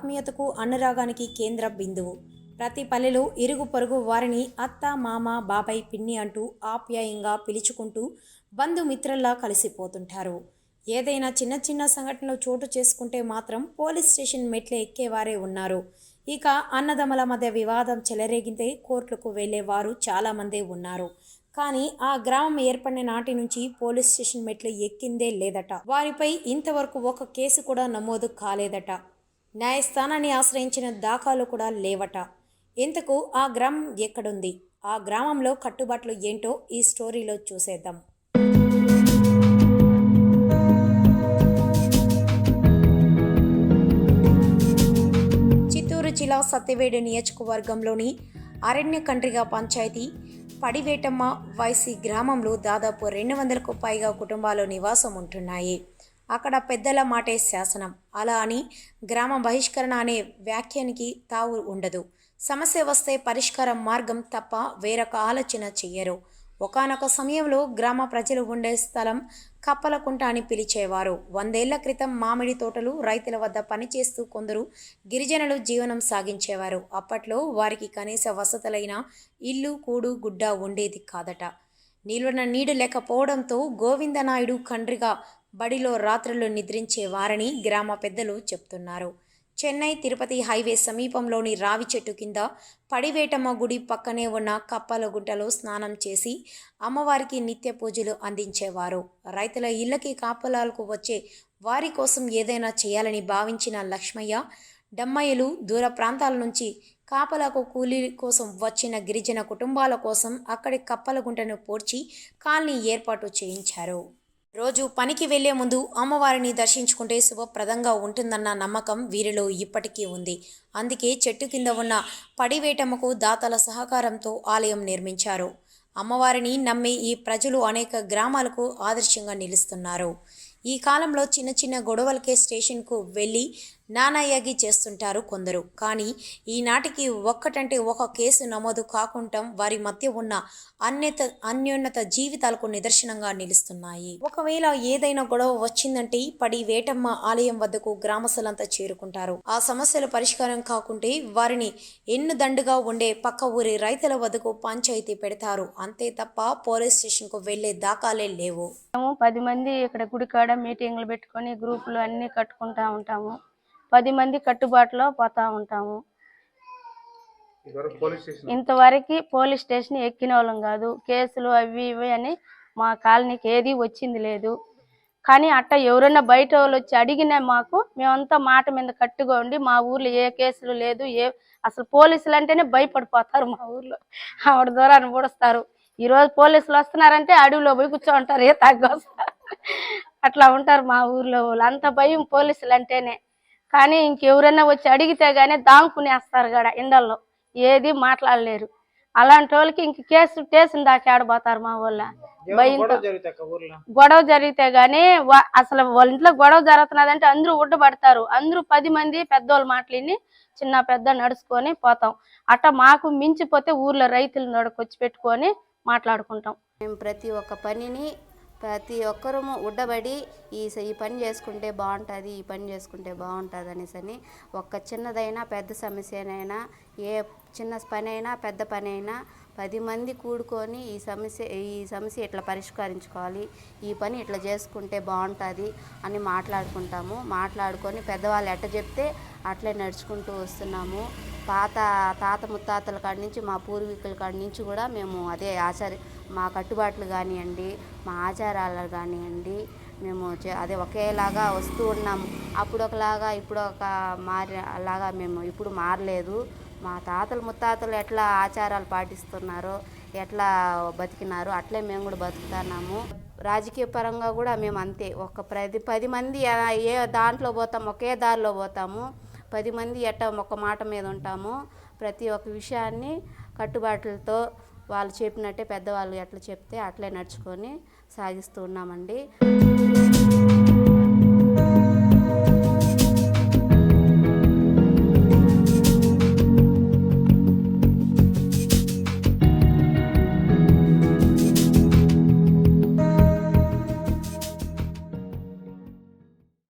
ఆత్మీయతకు అనురాగానికి కేంద్ర బిందువు. ప్రతి పల్లెలో ఇరుగు పొరుగు వారిని అత్త మామ బాబాయ్ పిన్ని అంటూ ఆప్యాయంగా పిలుచుకుంటూ బంధుమిత్రుల్లా కలిసిపోతుంటారు. ఏదైనా చిన్న చిన్న సంఘటనలు చోటు చేసుకుంటే మాత్రం పోలీస్ స్టేషన్ మెట్లు ఎక్కేవారే ఉన్నారు. ఇక అన్నదమ్ముల మధ్య వివాదం చెలరేగితే కోర్టులకు వెళ్ళేవారు చాలామందే ఉన్నారు. కానీ ఆ గ్రామం ఏర్పడిన నాటి నుంచి పోలీస్ స్టేషన్ మెట్లు ఎక్కిందే లేదట. వారిపై ఇంతవరకు ఒక కేసు కూడా నమోదు కాలేదట. న్యాయస్థానాన్ని ఆశ్రయించిన దాఖలు కూడా లేవట. ఇంతకు ఆ గ్రామం ఎక్కడుంది? ఆ గ్రామంలో కట్టుబాట్లు ఏంటో ఈ స్టోరీలో చూసేద్దాం. చిత్తూరు జిల్లా సత్యవేడు నియోజకవర్గంలోని అరణ్య కంట్రిగా పంచాయతీ పడివేటమ్మ వైసీ గ్రామంలో దాదాపు రెండు వందలకు పైగా కుటుంబాలు నివాసం ఉంటున్నాయి. అక్కడ పెద్దల మాటే శాసనం. అలా అని గ్రామ బహిష్కరణ అనే వ్యాఖ్యానికి తావు ఉండదు. సమస్య వస్తే పరిష్కారం మార్గం తప్ప వేరొక ఆలోచన చెయ్యరు. ఒకానొక సమయంలో గ్రామ ప్రజలు ఉండే స్థలం కప్పలకుంట అని పిలిచేవారు. వందేళ్ళ క్రితం మామిడి తోటలు రైతుల వద్ద పనిచేస్తూ కొందరు గిరిజనులు జీవనం సాగించేవారు. అప్పట్లో వారికి కనీస వసతులైన ఇల్లు కూడు గుడ్డ ఉండేది కాదట. నిల్వన నీడు లేకపోవడంతో గోవిందనాయుడు కండ్రిగా బడిలో రాత్రులు నిద్రించేవారని గ్రామ పెద్దలు చెప్తున్నారు. చెన్నై తిరుపతి హైవే సమీపంలోని రావి చెట్టు కింద పడివేటమ్మ గుడి పక్కనే ఉన్న కప్పల గుట్టలో స్నానం చేసి అమ్మవారికి నిత్య పూజలు అందించేవారు. రైతుల ఇళ్ళకి కాపలాలకు వచ్చే వారి కోసం ఏదైనా చేయాలని భావించిన లక్ష్మయ్య డమ్మయ్యలు దూర ప్రాంతాల నుంచి కాపలకు కూలీ కోసం వచ్చిన గిరిజన కుటుంబాల కోసం అక్కడి కప్పల గుంటను పోడ్చి కాలనీ ఏర్పాటు చేయించారు. రోజు పనికి వెళ్ళే ముందు అమ్మవారిని దర్శించుకుంటే శుభప్రదంగా ఉంటుందన్న నమ్మకం వీరిలో ఇప్పటికీ ఉంది. అందుకే చెట్టు కింద ఉన్న పడివేటమ్మకు దాతల సహకారంతో ఆలయం నిర్మించారు. అమ్మవారిని నమ్మి ఈ ప్రజలు అనేక గ్రామాలకు ఆదర్శంగా నిలుస్తున్నారు. ఈ కాలంలో చిన్న చిన్న గొడవలకే స్టేషన్కు వెళ్ళి నానాయాగి చేస్తుంటారు కొందరు. కానీ ఈనాటికి ఒక్కటంటే ఒక కేసు నమోదు కాకుండా వారి మధ్య ఉన్న అన్యత అన్యోన్నత జీవితాలకు నిదర్శనంగా నిలుస్తున్నాయి. ఒకవేళ ఏదైనా గొడవ వచ్చిందంటే పడి వేటమ్మ ఆలయం వద్దకు గ్రామస్తులంతా చేరుకుంటారు. ఆ సమస్యల పరిష్కారం కాకుంటే వారిని ఎన్ను దండుగా ఉండే పక్క ఊరి రైతుల వద్దకు పంచాయతీ పెడతారు. అంతే తప్ప పోలీస్ స్టేషన్కు వెళ్ళే దాఖలే లేవు. మేము పది మంది ఇక్కడ గుడికాడ మీటింగ్లు పెట్టుకొని గ్రూపులు అన్నీ కట్టుకుంటా ఉంటాము. పది మంది కట్టుబాటులో పోతా ఉంటాము. ఇంతవరకు పోలీస్ స్టేషన్ ఎక్కిన వాళ్ళం కాదు. కేసులు అవి ఇవి అని మా కాలనీకి ఏది వచ్చింది లేదు. కానీ అట్ట ఎవరైనా బయట వాళ్ళు వచ్చి అడిగినా మాకు మేమంతా మాట మీద కట్టుగా ఉండి మా ఊర్లో ఏ కేసులు లేదు ఏ అసలు పోలీసులు అంటేనే భయపడిపోతారు మా ఊర్లో. ఆవిడ దూరాన్ని పొడుస్తారు ఈ రోజు పోలీసులు వస్తున్నారంటే అడవిలో పోయి కూర్చోంటారు ఏ తగ్గొస్తారు అట్లా ఉంటారు మా ఊర్లో వాళ్ళు. అంత భయం పోలీసులు అంటేనే. కానీ ఇంకెవరైనా వచ్చి అడిగితే గానీ దాంకునేస్తారు గడ ఎండల్లో ఏది మాట్లాడలేరు. అలాంటి వాళ్ళకి ఇంక కేసు స్టేషన్ దాకా ఆడబోతారు మా వాళ్ళ భయంతో. గొడవ జరిగితే గానీ వా- అసలు వాళ్ళ ఇంట్లో గొడవ జరుగుతున్నదంటే అందరూ ఉడ్డబడతారు. అందరూ పది మంది పెద్దోళ్ళు మాటలిని చిన్న పెద్ద నడుచుకొని పోతాం. అట్ట మాకు మించిపోతే ఊర్లో రైతులు నడుకొచ్చి పెట్టుకొని మాట్లాడుకుంటాం. మేము ప్రతి ఒక్క పనిని ప్రతి ఒక్కరము ఉడ్డబడి ఈ ఈ పని చేసుకుంటే బాగుంటుంది ఈ పని చేసుకుంటే బాగుంటుంది అనేసి అని ఒక్క చిన్నదైనా పెద్ద సమస్యనైనా ఏ చిన్న పని అయినా పెద్ద పని అయినా పది మంది కూడుకొని ఈ సమస్య ఈ సమస్య ఇట్లా పరిష్కరించుకోవాలి ఈ పని ఇట్లా చేసుకుంటే బాగుంటుంది అని మాట్లాడుకుంటాము. మాట్లాడుకొని పెద్దవాళ్ళు ఎట్ట చెప్తే అట్లే నడుచుకుంటూ వస్తున్నాము. పాత తాత ముత్తాతల కాడి నుంచి మా పూర్వీకుల కాడి నుంచి కూడా మేము అదే ఆచార్య మా కట్టుబాట్లు కానివ్వండి మా ఆచారాలు కానివ్వండి మేము అదే ఒకేలాగా వస్తూ ఉన్నాము అప్పుడు ఒకలాగా ఇప్పుడు ఒక మారి అలాగా మేము ఇప్పుడు మారలేదు. మా తాతలు ముత్తాతలు ఎట్లా ఆచారాలు పాటిస్తున్నారో ఎట్లా బతికినారో అట్లే మేము కూడా బతుకుతున్నాము. రాజకీయ పరంగా కూడా మేము అంతే. ఒక ప్రతి పది మంది ఏ దాంట్లో పోతాము ఒకే దారిలో పోతాము. పది మంది ఎట్ట ఒక మాట మీద ఉంటాము. ప్రతి ఒక్క విషయాన్ని కట్టుబాట్లతో వాళ్ళు చెప్పినట్టే పెద్దవాళ్ళు ఎట్లా చెప్తే అట్లే నడుచుకొని సాగిస్తూ ఉన్నామండి.